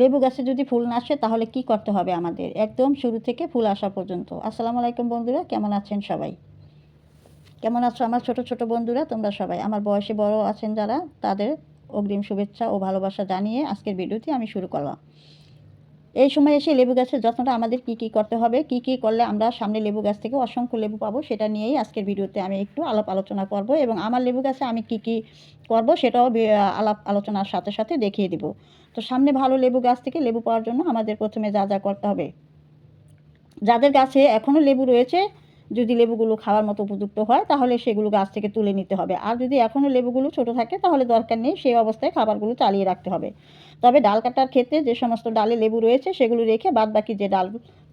লেবু গাছে যদি ফুল না আসে, তাহলে কি করতে হবে আমাদের? একদম শুরু থেকে ফুল আসা পর্যন্ত। আসসালামু আলাইকুম বন্ধুরা, কেমন আছেন সবাই? কেমন আছো আমার ছোট ছোট বন্ধুরা? তোমরা সবাই। আমার বয়সে বড় আছেন যারা, তাদের অগ্রিম শুভেচ্ছা ও ভালোবাসা জানিয়ে আজকের ভিডিওটি আমি শুরু করলাম। এই সময় এসে লেবু গাছের যত্নটা আমাদের কি কি করতে হবে, কি কি করলে আমরা সামনে লেবু গাছ থেকে অসংখ্য লেবু পাবো, সেটা নিয়েই আজকের ভিডিওতে আমি একটু আলাপ আলোচনা করব এবং আমার লেবু গাছে আমি কি কি করব সেটাও আলাপ আলোচনার সাথে সাথে দেখিয়ে দিব। তো সামনে ভালো লেবু গাছ থেকে লেবু পাওয়ার জন্য আমাদের প্রথমে যা যা করতে হবে। যাদের গাছে এখনও লেবু রয়েছে যদি লেবুগুলো খাওয়ার মতো উপযুক্ত হয়, তাহলে সেগুলো গাছ থেকে তুলে নিতে হবে। আর যদি এখনও লেবুগুলো ছোট থাকে, তাহলে দরকার নেই, সেই অবস্থায় খাবারগুলো চালিয়ে রাখতে হবে। তবে ডাল কাটার ক্ষেত্রে যে সমস্ত ডালে লেবু রয়েছে, সেগুলো রেখে বাদ বাকি যে ডাল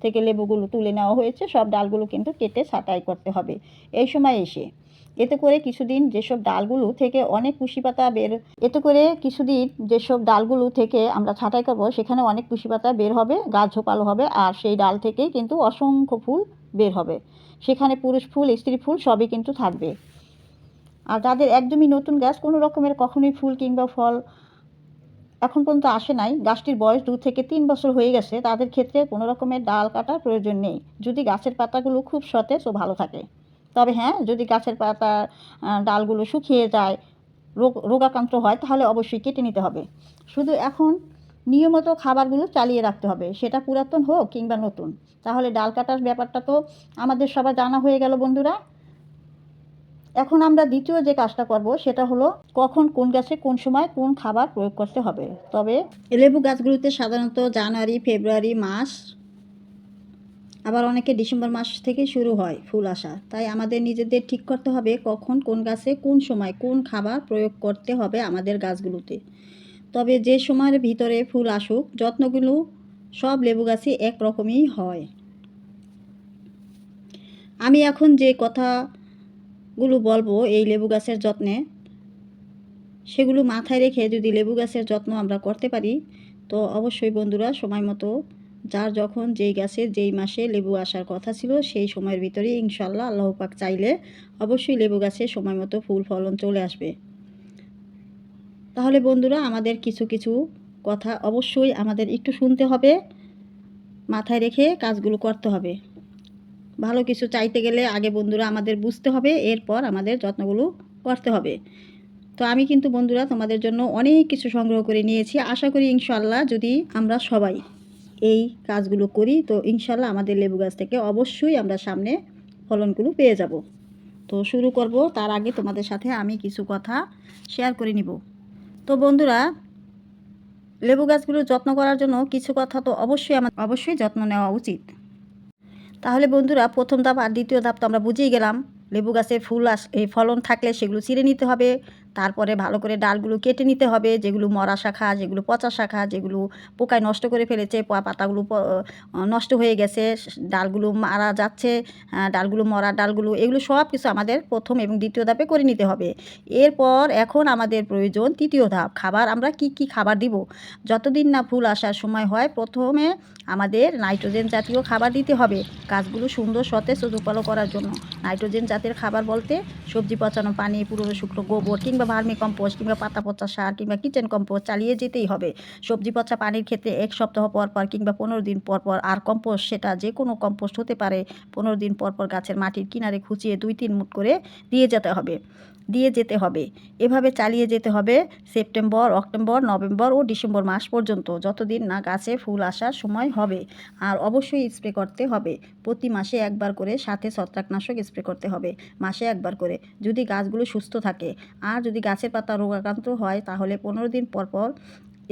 থেকে লেবুগুলো তুলে নেওয়া হয়েছে, সব ডালগুলো কিন্তু কেটে ছাঁটাই করতে হবে। এই সময় এসে এতে করে কিছুদিন যেসব ডালগুলো থেকে অনেক কুশি পাতা বের, এতে করে কিছুদিন যেসব ডালগুলো থেকে আমরা ছাঁটাই করব, সেখানে অনেক কুশি পাতা বের হবে, গাছ ঝোপালো হবে, আর সেই ডাল থেকেই কিন্তু অসংখ্য ফুল বের হবে। সেখানে পুরুষ ফুল, স্ত্রী ফুল সবই কিন্তু থাকবে। আর যাদের একদমই নতুন গাছ, কোনো রকমের কখনোই ফুল কিংবা ফল এখন পর্যন্ত আসে নাই। গাছটির বয়স দু থেকে তিন বছর হয়ে গেছে। তাদের ক্ষেত্রে কোনো রকমের ডাল কাটার প্রয়োজন নেই। যদি গাছের পাতাগুলো খুব সতেজ ও ভালো থাকে। তবে হ্যাঁ যদি গাছের পাতা ডালগুলো শুকিয়ে যায়, রোগ, রোগাক্রান্ত হয়, তাহলে অবশ্যই কেটে নিতে হবে। শুধু এখন নিয়মিত খাবারগুলো চালিয়ে রাখতে হবে। সেটা পুরাতন হোক কিংবা নতুন। তাহলে ডাল কাটার ব্যাপারটা তো আমাদের সবার জানা হয়ে গেল বন্ধুরা। এখন আমরা দ্বিতীয় যে কাজটা করব, সেটা হলো কখন কোন গাছে কোন সময় কোন খাবার প্রয়োগ করতে হবে। তবে লেবু গাছগুলোতে সাধারণত জানুয়ারি, ফেব্রুয়ারি, মাস, আবার অনেকে ডিসেম্বর মাস থেকে শুরু হয় ফুল আসা। তাই আমাদের নিজেদের ঠিক করতে হবে কখন কোন গাছে কোন সময় কোন খাবার প্রয়োগ করতে হবে আমাদের গাছগুলোতে। তবে যে সময়ের ভিতরে ফুল আসুক, যত্নগুলো সব লেবু গাছই একরকমই হয়। আমি এখন যে কথাগুলো বলব এই লেবু গাছের যত্নে, সেগুলো মাথায় রেখে যদি লেবু গাছের যত্ন আমরা করতে পারি, তো অবশ্যই বন্ধুরা সময় মতো যার যখন যেই গাছের যেই মাসে লেবু আসার কথা ছিল, সেই সময়ের ভিতরে ইনশাল্লাহ আল্লাহ পাক চাইলে অবশ্যই লেবু গাছে সময় মতো ফুল ফলন চলে আসবে। তাহলে বন্ধুরা আমাদের কিছু কিছু কথা অবশ্যই আমাদের একটু শুনতে হবে, মাথায় রেখে কাজগুলো করতে হবে। ভালো কিছু চাইতে গেলে আগে বন্ধুরা আমাদের বুঝতে হবে, এরপর আমাদের যত্নগুলো করতে হবে। তো আমি কিন্তু বন্ধুরা তোমাদের জন্য অনেক কিছু সংগ্রহ করে নিয়েছি। আশা করি ইনশাল্লাহ যদি আমরা সবাই এই কাজগুলো করি, তো ইনশাল্লাহ আমাদের লেবু গাছ থেকে অবশ্যই আমরা সামনে ফলনগুলো পেয়ে যাব। তো শুরু করব, তার আগে তোমাদের সাথে আমি কিছু কথা শেয়ার করে নিব। তো বন্ধুরা, লেবু গাছগুলোর যত্ন করার জন্য কিছু কথা তো অবশ্যই আমার অবশ্যই যত্ন নেওয়া উচিত। তাহলে বন্ধুরা, প্রথম ধাপ আর দ্বিতীয় ধাপ তো আমরা বুঝেই গেলাম। লেবু গাছে ফুল আস এই ফলন থাকলে সেগুলো চিরে নিতে হবে। তারপরে ভালো করে ডালগুলো কেটে নিতে হবে, যেগুলো মরা শাখা, যেগুলো পচা শাখা, যেগুলো পোকায় নষ্ট করে ফেলেছে পাতাগুলো নষ্ট হয়ে গেছে, ডালগুলো মারা যাচ্ছে ডালগুলো মরা, ডালগুলো এগুলো সব কিছু আমাদের প্রথম এবং দ্বিতীয় ধাপে করে নিতে হবে। এরপর এখন আমাদের প্রয়োজন তৃতীয় ধাপ, খাবার আমরা কি কি খাবার দিব? যতদিন না ফুল আসার সময় হয়, প্রথমে আমাদের নাইট্রোজেন জাতীয় খাবার দিতে হবে, গাছগুলো সুন্দর সতেজ রূপালো করার জন্য। নাইট্রোজেন জাতের খাবার বলতে সবজি পচানো পানি, পুরনো শুকনো গোবর কিংবা ভার্মি কম্পোস্ট কিংবা পাতা পচা সার কিংবা কিচেন কম্পোস্ট চালিয়ে যেতেই হবে। সবজি পচা পানির ক্ষেত্রে এক সপ্তাহ পর পর কিংবা পনেরো দিন পর পর আর কম্পোস্ট সেটা যে কোনো কম্পোস্ট হতে পারে। পনেরো দিন পর পর গাছের মাটির কিনারে খুঁচিয়ে দুই তিন মুট করে দিয়ে যেতে হবে। দিয়ে যেতে হবে। এভাবে চালিয়ে যেতে হবে সেপ্টেম্বর, অক্টোবর, নভেম্বর ও ডিসেম্বর মাস পর্যন্ত। যতদিন না গাছে ফুল আসার সময় হবে, আর অবশ্যই স্প্রে করতে হবে। প্রতি মাসে একবার করে সাথে ছত্রাকনাশক স্প্রে করতে হবে, মাসে একবার করে। যদি গাছগুলো সুস্থ থাকে, আর যদি গাছের পাতা রোগাক্রান্ত হয়, তাহলে পনেরো দিন পর পর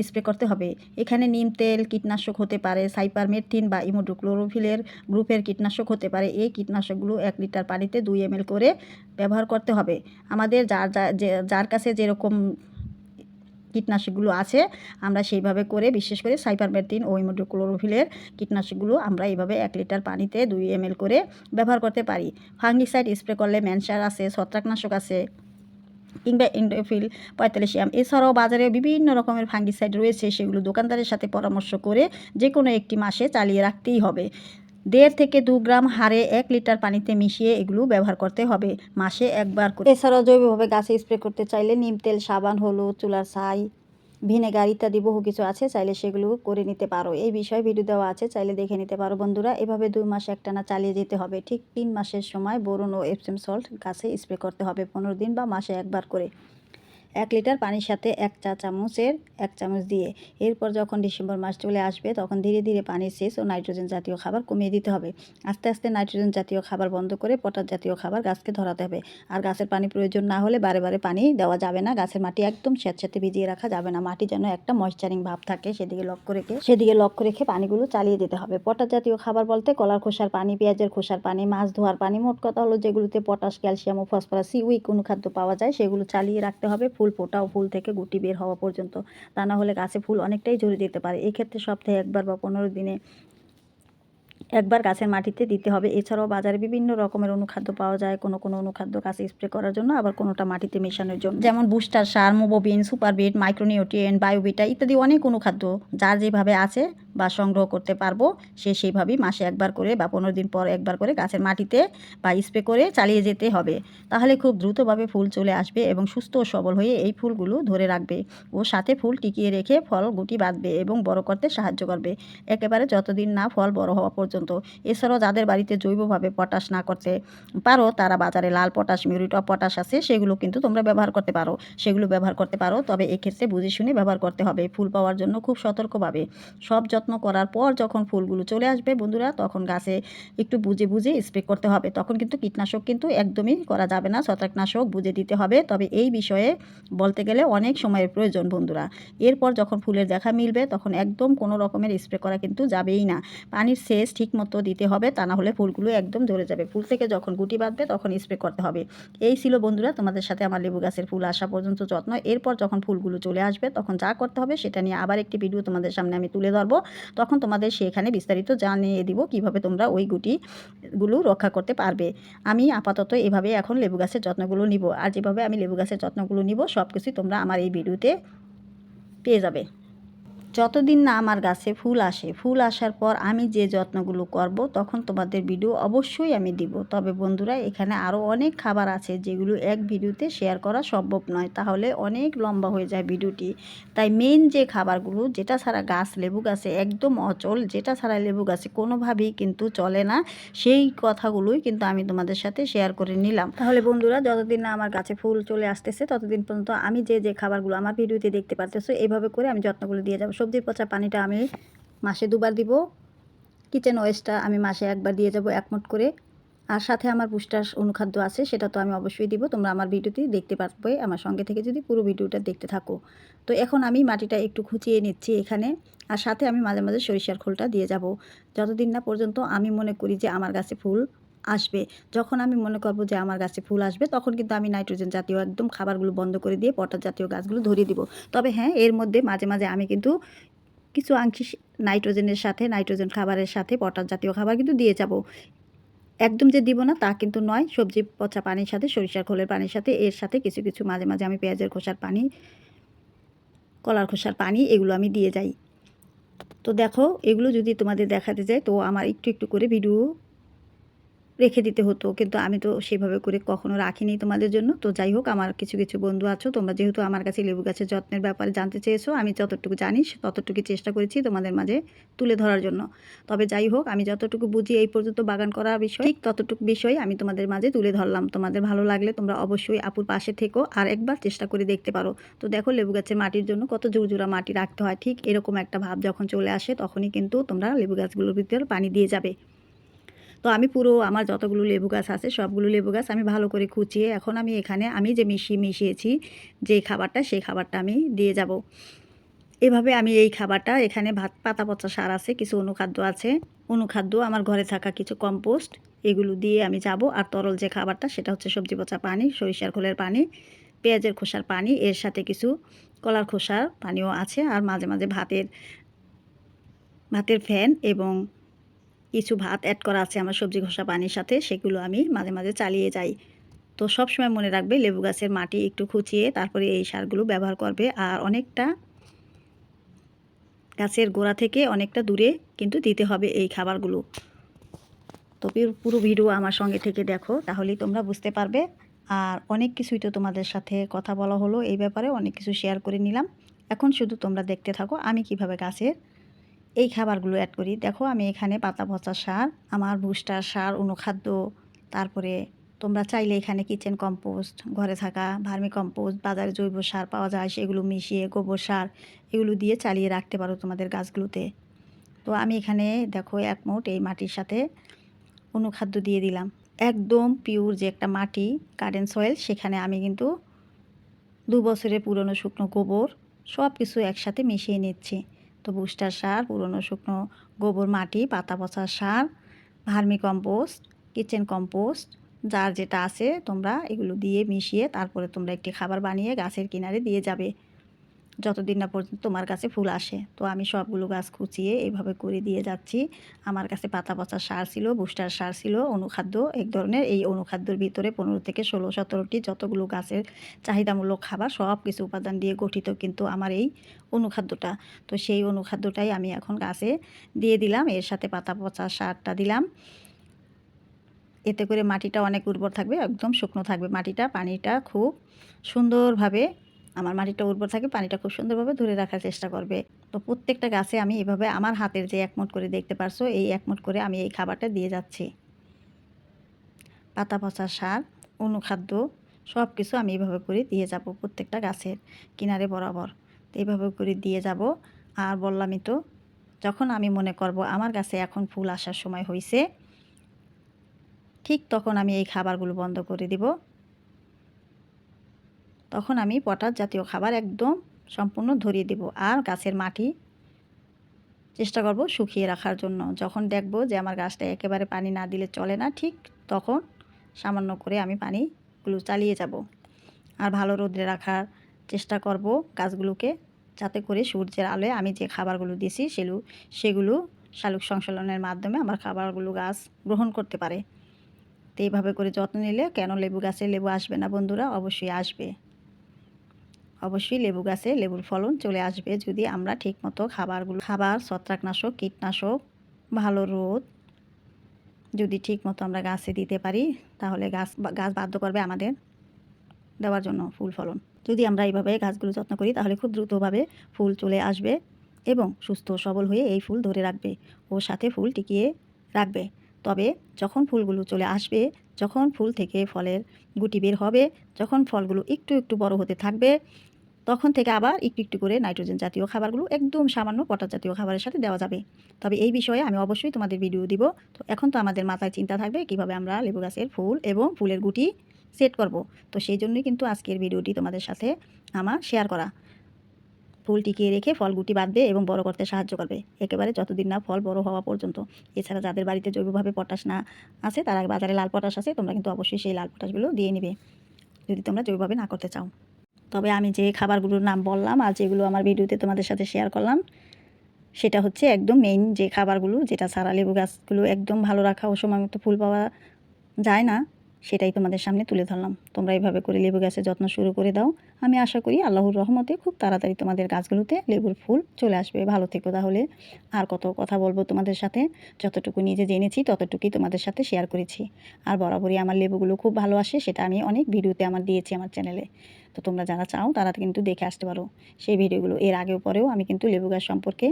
স্প্রে করতে হবে। এখানে নিম তেল, কীটনাশক হতে পারে, সাইপারমেথিন বা ইমোডোক্লোরোফিলের গ্রুপের কীটনাশক হতে পারে। এই কীটনাশকগুলো এক লিটার পানিতে দুই এম করে ব্যবহার করতে হবে। আমাদের যার যা- যার কাছে যেরকম কীটনাশকগুলো আছে, আমরা সেইভাবে করে, বিশেষ করে সাইপারমেথিন ও ইমোডোক্লোরোফিলের কীটনাশকগুলো আমরা এইভাবে এক লিটার পানিতে দুই এম করে ব্যবহার করতে পারি। ফাঙ্গিসাইড স্প্রে করলে ম্যানসার আছে, ছত্রাকনাশক আছে। কিংবা ইন্ডোফিল পঁয়তাল্লিশিয়াম এছাড়াও বাজারে বিভিন্ন রকমের ফাঙ্গিসাইড রয়েছে, সেগুলো দোকানদারের সাথে পরামর্শ করে যে কোনো একটি মাসে চালিয়ে রাখতেই হবে। দেড় থেকে দু গ্রাম হারে এক লিটার পানিতে মিশিয়ে এগুলো ব্যবহার করতে হবে, মাসে একবার এছাড়াও জৈবভাবে গাছে স্প্রে করতে চাইলে নিম তেল, সাবান, হলুদ, চুলার ছাই ভিনেগার ইত্যাদি বহু কিছু আছে, চাইলে সেগুলো করে নিতে পারো। এই বিষয়ে ভিডিও দেওয়া আছে, চাইলে দেখে নিতে পারো বন্ধুরা। এভাবে দুই মাস একটানা চালিয়ে যেতে হবে। ঠিক তিন মাসের সময় বোরন ও এপসেম সল্ট গাছে স্প্রে করতে হবে পনেরো দিন বা মাসে একবার করে। এক লিটার পানির সাথে এক চা চামচের এক চামচ দিয়ে। এরপর যখন ডিসেম্বর মাস চলে আসবে, তখন ধীরে ধীরে পানির সেচ ও নাইট্রোজেন জাতীয় খাবার কমিয়ে দিতে হবে। আস্তে আস্তে নাইট্রোজেন জাতীয় খাবার বন্ধ করে পটাশ জাতীয় খাবার গাছকে ধরাতে হবে। আর গাছের পানি প্রয়োজন না হলে বারে বারে পানি দেওয়া যাবে না। গাছের মাটি একদম স্যাঁতস্যাঁতে ভিজিয়ে রাখা যাবে না। মাটি যেন একটা ময়শ্চারিং ভাব থাকে, সেদিকে লক্ষ্য রেখে, সেদিকে লক্ষ্য রেখে পানিগুলো চালিয়ে দিতে হবে। পটাশ জাতীয় খাবার বলতে কলার খোসার পানি, পেঁয়াজের খোসার পানি, মাছ ধোয়ার পানি, মোট কথা হলো যেগুলোতে পটাশ, ক্যালসিয়াম ও ফসফরাস সি উইক অনুখাদ্য পাওয়া যায়, সেগুলো চালিয়ে রাখতে হবে। ফুল ফোটা ও ফুল থেকে গুটি বের হওয়া পর্যন্ত। তা না হলে গাছে ফুল অনেকটাই ঝরে যেতে পারে। এক্ষেত্রে সপ্তাহে একবার বা পনেরো দিনে একবার গাছের মাটিতে দিতে হবে। এছাড়াও বাজারে বিভিন্ন রকমের অনুখাদ্য পাওয়া যায়। কোনো কোনো অনুখাদ্য গাছে স্প্রে করার জন্য, আবার কোনোটা মাটিতে মেশানোর জন্য। যেমন বুস্টার সার মোবোবিন সুপারবিট, মাইক্রোনিউট্রিয়েন্ট, বায়োবিটা ইত্যাদি অনেক অনুখাদ্য, যার যেভাবে আছে বা সংগ্রহ করতে পারব, সে সেইভাবেই মাসে একবার করে বা পনেরো দিন পর একবার করে গাছের মাটিতে বা স্প্রে করে চালিয়ে যেতে হবে। তাহলে খুব দ্রুতভাবে ফুল চলে আসবে এবং সুস্থ ও সবল হয়ে এই ফুলগুলো ধরে রাখবে ও সাথে ফুল টিকিয়ে রেখে ফল গুটি বাঁধবে এবং বড় করতে সাহায্য করবে। একেবারে যতদিন না ফল বড় হওয়া পর্যন্ত। এছাড়াও যাদের বাড়িতে জৈবভাবে পটাশ না করতে পারো, তারা বাজারে লাল পটাশ, মিউরিট অফ পটাশ আছে, সেগুলো কিন্তু তোমরা ব্যবহার করতে পারো। সেগুলো ব্যবহার করতে পারো, তবে এক্ষেত্রে বুঝে শুনে ব্যবহার করতে হবে। ফুল পাওয়ার জন্য খুব সতর্কভাবে। সব যত্ন করার পর যখন ফুলগুলো চলে আসবে বন্ধুরা, তখন গাছে একটু বুঝে বুঝে স্প্রে করতে হবে। তখন কিন্তু কীটনাশক কিন্তু একদমই করা যাবে না, ছত্রাকনাশক বুঝে দিতে হবে। তবে এই বিষয়ে বলতে গেলে অনেক সময়ের প্রয়োজন বন্ধুরা। এরপর যখন ফুলের দেখা মিলবে, তখন একদম কোনো রকমের স্প্রে করা কিন্তু যাবেই না। পানির সেচ ঠিক মতো দিতে হবে, তা না হলে ফুলগুলো একদম ঝরে যাবে। ফুল থেকে যখন গুটি বাঁধবে, তখন স্প্রে করতে হবে। এই ছিল বন্ধুরা তোমাদের সাথে আমার লেবু গাছের ফুল আসা পর্যন্ত যত্ন। এরপর যখন ফুলগুলো চলে আসবে, তখন যা করতে হবে সেটা নিয়ে আবার একটি ভিডিও তোমাদের সামনে আমি তুলে ধরবো। তখন তোমাদের সেখানে বিস্তারিত জানিয়ে দিব কীভাবে তোমরা ওই গুটিগুলো রক্ষা করতে পারবে। আমি আপাতত এভাবে এখন লেবু গাছের যত্নগুলো নিব। আর যেভাবে আমি লেবু গাছের যত্নগুলো নিব সব কিছুই তোমরা আমার এই ভিডিওতে পেয়ে যাবে। যতদিন না আমার গাছে ফুল আসে, ফুল আসার পর আমি যে যত্নগুলো করব, তখন তোমাদের ভিডিও অবশ্যই আমি দিব। তবে বন্ধুরা, এখানে আরও অনেক খাবার আছে যেগুলো এক ভিডিওতে শেয়ার করা সম্ভব নয়। তাহলে অনেক লম্বা হয়ে যায় ভিডিওটি। তাই মেন যে খাবারগুলো, যেটা ছাড়া গাছ, লেবু গাছে একদম অচল, যেটা ছাড়া লেবু গাছে কোনোভাবেই কিন্তু চলে না, সেই কথাগুলোই কিন্তু আমি তোমাদের সাথে শেয়ার করে নিলাম। তাহলে বন্ধুরা, যতদিন না আমার গাছে ফুল চলে আসতেছে, ততদিন পর্যন্ত আমি যে যে খাবারগুলো আমার ভিডিওতে দেখতে পারতেছো এইভাবে করে আমি যত্নগুলো দিয়ে যাব। সবজি পচা পানিটা আমি মাসে দুবার দিব। কিচেন ওয়েস্টটা আমি মাসে একবার দিয়ে যাব একমট করে। আর সাথে আমার পুষ্টার অনুখাদ্য আছে, সেটা তো আমি অবশ্যই দিব। তোমরা আমার ভিডিওটি দেখতে পারবে, আমার সঙ্গে থেকে যদি পুরো ভিডিওটা দেখতে থাকো। তো এখন আমি মাটিটা একটু খুঁচিয়ে নিচ্ছি এখানে, আর সাথে আমি মাঝে মাঝে সরিষার খোলটা দিয়ে যাব। যতদিন না পর্যন্ত আমি মনে করি যে আমার গাছে ফুল আসবে। যখন আমি মনে করব যে আমার গাছে ফুল আসবে, তখন কিন্তু আমি নাইট্রোজেন জাতীয় একদম খাবারগুলো বন্ধ করে দিয়ে পটাশ জাতীয় গাছগুলো ধরিয়ে দিব। তবে হ্যাঁ এর মধ্যে মাঝে মাঝে আমি কিন্তু কিছু আংশিক নাইট্রোজেনের সাথে, নাইট্রোজেন খাবারের সাথে পটাশ জাতীয় খাবার কিন্তু দিয়ে যাব। একদম যে দিব না তা কিন্তু নয়, সবজি, পচা পানির সাথে, সরিষার খোলের পানির সাথে, এর সাথে কিছু কিছু মাঝে মাঝে আমি পেঁয়াজের খোসার পানি, কলার খোসার পানি এগুলো আমি দিয়ে যাই। তো দেখো, এগুলো যদি তোমাদের দেখাতে যায় তো আমার একটু একটু করে ভিডিও রেখে দিতে হতো। কিন্তু আমি তো সেভাবে করে কখনো রাখিনি তোমাদের জন্য। তো যাই হোক, আমার কিছু কিছু বন্ধু আছো, তোমরা যেহেতু আমার কাছে লেবু গাছের যত্নের ব্যাপারে জানতে চেয়েছো, আমি যতটুকু জানিস ততটুকু চেষ্টা করেছি তোমাদের মাঝে তুলে ধরার জন্য। তবে যাই হোক, আমি যতটুকু বুঝি এই পর্যন্ত বাগান করার বিষয়, ঠিক ততটুকু বিষয় আমি তোমাদের মাঝে তুলে ধরলাম। তোমাদের ভালো লাগলে তোমরা অবশ্যই আপুর পাশে থেকো আর একবার চেষ্টা করে দেখতে পারো। তো দেখো লেবু গাছের মাটির জন্য কত জোরজোড়া মাটি রাখতে হয়, ঠিক এরকম একটা ভাব যখন চলে আসে, তখনই কিন্তু তোমরা লেবু গাছগুলোর ভিতরে পানি দিয়ে যাবে। তো আমি পুরো আমার যতগুলো লেবু গাছ আছে, সবগুলো লেবু গাছ আমি ভালো করে খুঁচিয়ে এখন আমি এখানে, আমি যে মিশিয়ে মিশিয়েছি, যে খাবারটা সেই খাবারটা আমি দিয়ে যাব। এভাবে আমি এই খাবারটা, এখানে ভাত, পাতা পচা সার আছে, কিছু অনুখাদ্য আছে। অনুখাদ্য, আমার ঘরে থাকা কিছু কম্পোস্ট, এগুলো দিয়ে আমি যাব। আর তরল যে খাবারটা, সেটা হচ্ছে সবজি পচা পানি, সরিষার খোলের পানি, পেঁয়াজের খোসার পানি, এর সাথে কিছু কলার খোসার পানিও আছে। আর মাঝে মাঝে ভাতের ভাতের ফ্যান এবং কিছু ভাত অ্যাড করা আছে আমার সবজি ঘষা পানির সাথে, সেগুলো আমি মাঝে মাঝে চালিয়ে যাই। তো সব সময় মনে রাখবে লেবু গাছের মাটি একটু খুঁচিয়ে তারপরে এই সারগুলো ব্যবহার করবে। আর অনেকটা গাছের গোড়া থেকে অনেকটা দূরে কিন্তু দিতে হবে এই খাবারগুলো। তো পুরো ভিডিও আমার সঙ্গে থেকে দেখো, তাহলেই তোমরা বুঝতে পারবে। আর অনেক কিছুই তো তোমাদের সাথে কথা বলা হলো, এই ব্যাপারে অনেক কিছু শেয়ার করে নিলাম। এখন শুধু তোমরা দেখতে থাকো আমি কীভাবে গাছের এই খাবারগুলো অ্যাড করি। দেখো, আমি এখানে পাতা পচা সার, আমার বুস্টার সার, অনুখাদ্য, তারপরে তোমরা চাইলে এখানে কিচেন কম্পোস্ট ঘরে থাকা ভার্মি কম্পোস্ট বাজারে জৈব সার পাওয়া যায়, সেগুলো মিশিয়ে গোবর সার, এগুলো দিয়ে চালিয়ে রাখতে পারো তোমাদের গাছগুলোতে। তো আমি এখানে দেখো এক মুঠ এই মাটির সাথে অনুখাদ্য দিয়ে দিলাম। একদম পিওর যে একটা মাটি গার্ডেন সয়েল সেখানে আমি কিন্তু দু বছরের পুরনো শুকনো গোবর সব কিছু একসাথে মিশিয়ে নিচ্ছি। তো বুস্টার সার, পুরনো শুকনো গোবর মাটি, পাতা পচা সার, ভার্মি কম্পোস্ট, কিচেন কম্পোস্ট, যার যেটা আছে তোমরা এগুলো দিয়ে মিশিয়ে তারপরে তোমরা একটি খাবার বানিয়ে গাছের কিনারে দিয়ে যাবে। যতদিন না পর্যন্ত তোমার কাছে ফুল আসে। তো আমি সবগুলো গাছ খুঁচিয়ে এইভাবে করে দিয়ে যাচ্ছি। আমার কাছে পাতা পচা সার ছিল, বুস্টার সার ছিল, অনুখাদ্য এক ধরনের। এই অনুখাদ্যর ভিতরে পনেরো থেকে ষোলো, সতেরোটি যতগুলো গাছের চাহিদামূলক খাবার সব কিছু উপাদান দিয়ে গঠিত কিন্তু আমার এই অনুখাদ্যটা। তো সেই অনুখাদ্যটাই আমি এখন গাছে দিয়ে দিলাম। এর সাথে পাতা পচা সারটা দিলাম। এতে করে মাটিটা অনেক উর্বর থাকবে, একদম শুকনো থাকবে মাটিটা। পানিটা খুব সুন্দরভাবে আমার মাটিটা উর্বর থাকে, পানিটা খুব সুন্দরভাবে ধরে রাখার চেষ্টা করবে। তো প্রত্যেকটা গাছে আমি এভাবে আমার হাতের যে একমট করে দেখতে পারছ, এই একমট করে আমি এই খাবারটা দিয়ে যাচ্ছি। পাতা পচা সার, অনুখাদ্য সব কিছু আমি এইভাবে করে দিয়ে যাব প্রত্যেকটা গাছের কিনারে বরাবর। তো এইভাবে করে দিয়ে যাব। আর বললামই তো, যখন আমি মনে করব আমার গাছে এখন ফুল আসার সময় হয়েছে ঠিক তখন আমি এই খাবারগুলো বন্ধ করে দিব। তখন আমি পটাশ জাতীয় খাবার একদম সম্পূর্ণ ধরিয়ে দেব আর গাছের মাটি চেষ্টা করব শুকিয়ে রাখার জন্য। যখন দেখব যে আমার গাছটা একেবারে পানি না দিলে চলে না, ঠিক তখন সামান্য করে আমি পানিগুলো চালিয়ে যাব আর ভালো রোদ্রে রাখার চেষ্টা করব গাছগুলোকে, যাতে করে সূর্যের আলোয় আমি যে খাবারগুলো দিয়েছি সেগুলো সেগুলো শালুক সংশোধনের মাধ্যমে আমার খাবারগুলো গাছ গ্রহণ করতে পারে। তো এইভাবে করে যত্ন নিলে কেন লেবু গাছে লেবু আসবে না বন্ধুরা? অবশ্যই আসবে। অবশ্যই লেবু গাছে লেবুর ফলন চলে আসবে যদি আমরা ঠিকমতো খাবারগুলো, খাবার, ছত্রাকনাশক, কীটনাশক, ভালো রোদ যদি ঠিকমতো আমরা গাছে দিতে পারি, তাহলে গাছ গাছ বাধ্য করবে আমাদের দেওয়ার জন্য ফুল ফলন। যদি আমরা এইভাবে গাছগুলো যত্ন করি, তাহলে খুব দ্রুতভাবে ফুল চলে আসবে এবং সুস্থ সবল হয়ে এই ফুল ধরে রাখবে ও সাথে ফুল টিকিয়ে রাখবে। তবে যখন ফুলগুলো চলে আসবে, যখন ফুল থেকে ফলের গুটি বের হবে, যখন ফলগুলো একটু একটু বড় হতে থাকবে তখন থেকে আবার একটু একটু করে নাইট্রোজেন জাতীয় খাবারগুলো একদম সামান্য পটাশ জাতীয় খাবারের সাথে দেওয়া যাবে। তবে এই বিষয়ে আমি অবশ্যই তোমাদের ভিডিও দিব। তো এখন তো আমাদের মাথায় চিন্তা থাকবে কীভাবে আমরা লেবু গাছের ফুল এবং ফুলের গুটি সেট করব। তো সেই জন্যই কিন্তু আজকের ভিডিওটি তোমাদের সাথে আমার শেয়ার করা। ফুল টিকিয়ে রেখে ফল গুটি বাঁধবে এবং বড় করতে সাহায্য করবে। একেবারে যতদিন না ফল বড় হওয়া পর্যন্ত। এছাড়া যাদের বাড়িতে জৈবভাবে পটাশ না আছে, তারা বাজারে লাল পটাশ আছে, তোমরা কিন্তু অবশ্যই সেই লাল পটাশগুলো দিয়ে নেবে। যদি তোমরা জৈবভাবে না করতে চাও। তবে আমি যে খাবারগুলোর নাম বললাম আর যেগুলো আমার ভিডিওতে তোমাদের সাথে শেয়ার করলাম, সেটা হচ্ছে একদম মেইন যে খাবারগুলো, যেটা সারা লেবু গাছগুলো একদম ভালো রাখা ও সময় মতো ফুল পাওয়া যায় না। সেটাই তোমাদের সামনে তুলে ধরলাম। তোমরা এইভাবে করে লেবু গাছের যত্ন শুরু করে দাও। আমি আশা করি আল্লাহর রহমতে খুব তাড়াতাড়ি তোমাদের গাছগুলোতে লেবুর ফুল চলে আসবে। ভালো থেকো তাহলে। আর কত কথা বলব তোমাদের সাথে। যতটুকু নিজে জেনেছি, ততটুকুই তোমাদের সাথে শেয়ার করেছি। আর বরাবরই আমার লেবুগুলো খুব ভালো আসে, সেটা আমি অনেক ভিডিওতে আমার দিয়েছি আমার চ্যানেলে। তো তোমরা যারা চাও, তারা কিন্তু দেখে আসতে পারো। সেই ভিডিওগুলো এর আগেও পরেও আমি কিন্তু লেবু গাছ সম্পর্কে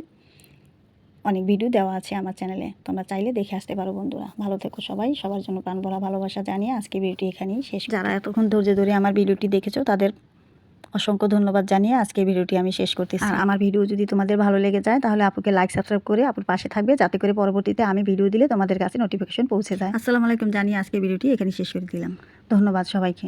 অনেক ভিডিও দেওয়া আছে আমার চ্যানেলে তোমরা চাইলে দেখে আসতে পারো বন্ধুরা। ভালো থেকো সবাই। সবার জন্য প্রাণ ভরা ভালোবাসা জানিয়ে আজকে ভিডিওটি এখানেই শেষ যারা এতক্ষণ ধৈর্য ধরে আমার ভিডিওটি দেখেছ তাদের অসংখ্য ধন্যবাদ জানিয়ে আজকে ভিডিওটি আমি শেষ করতেছি। আর আমার ভিডিও যদি তোমাদের ভালো লেগে যায় তাহলে আপুকে লাইক সাবস্ক্রাইব করে আপুর পাশে থাকবে। যাতে করে পরবর্তীতে আমি ভিডিও দিলে তোমাদের কাছে নোটিফিকেশন পৌঁছে যায়। আসসালামু আলাইকুম জানিয়ে আজকে ভিডিওটি এখানে শেষ করে দিলাম। ধন্যবাদ সবাইকে।